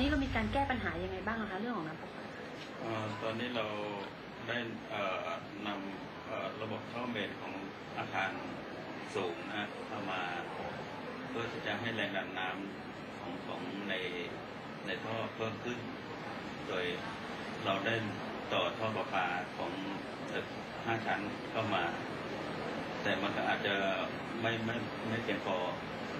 นี้เรามีการแก้ปัญหายังไงบ้างคะเรื่องของน้ำประปาตอนนี้เราได้นำระบบท่อเมนของอาคารสูงนะเข้ามาเพื่อที่จะให้แรงดันน้ำของของในในท่อเพิ่มขึ้น โดยเราได้ต่อท่อประปาของตึกห้าชั้นเข้ามา แต่มันก็อาจจะไม่ไม่ไม่เพียงพอ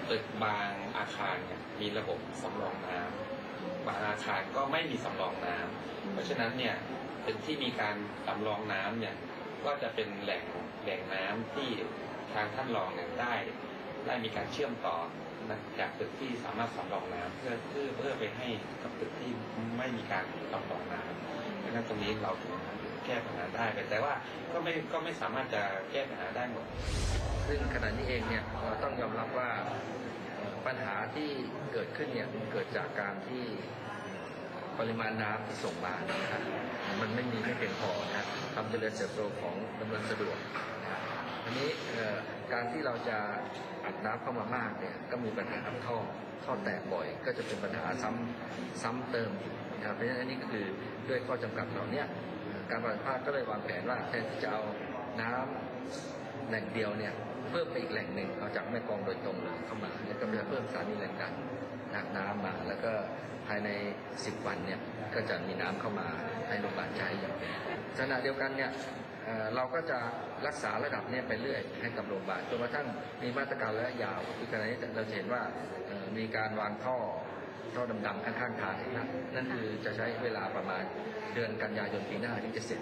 ตึกบางอาคารเนี่ยมีระบบสำรองน้ำ บางอาคารก็ไม่มีสำรองน้ำเพราะฉะนั้นเนี่ยตึกที่มีการสำรองน้ำเนี่ยก็จะเป็นแหล่งแหล่งน้ำที่ทางท่านรองเนี่ยได้ ได้มีการเชื่อมต่อนะจากตึกที่สามารถสำรองน้ำเพื่อเพื่อเพื่อไปให้กับตึกที่ไม่มีการสำรองน้ำเพราะฉะนั้นตรงนี้เราถึงแก้ปัญหาได้แต่ว่าก็ไม่ก็ไม่สามารถจะแก้ปัญหาได้หมด ซึ่งขณะนี้เองเนี่ยเราต้องยอมรับว่าเอ่อ ปัญหาที่เกิดขึ้นเนี่ยมันเกิดจากการที่ปริมาณน้ำที่ส่งมานะครับมันไม่มีไม่เพียงพอนะความเจริญเติบโตของดำเนินสะดวกครับอันนี้การที่เราจะอัดน้ำเข้ามามากเนี่ยก็มีปัญหาท่อท่อแตกบ่อย ก็จะเป็นปัญหาซ้ำซ้ำเติมนะครับเพราะฉะนั้นอันนี้ก็คือด้วยข้อจำกัดเหล่านี้การบริภาคก็เลยวางแผนว่าแทนที่จะเอาน้ำ แหล่งเดียวเนี่ยเพิ่มไปอีกแหล่งหนึ่งเอาจากแม่กองโดยตรงเลยเข้ามาแล้วก็จะเพิ่มสถานีแรงดันนักน้ำมาแล้วก็ภายใน 10 วันเนี่ยก็จะมีน้ำเข้ามาให้โรงพยาบาลใช้อย่างเดียวขณะเดียวกันเนี่ยเเราก็จะรักษาระดับเนี่ยไปเรื่อยให้กับโรงพยาบาลจนกระทั่งมีมาตรการระยะยาวคือขณะนี้เราเห็นว่ามีการวางท่อท่อดำๆข้างๆทางนะนั่นคือจะใช้เวลาประมาณเดือนกันยายนปีหน้าที่จะเสร็จ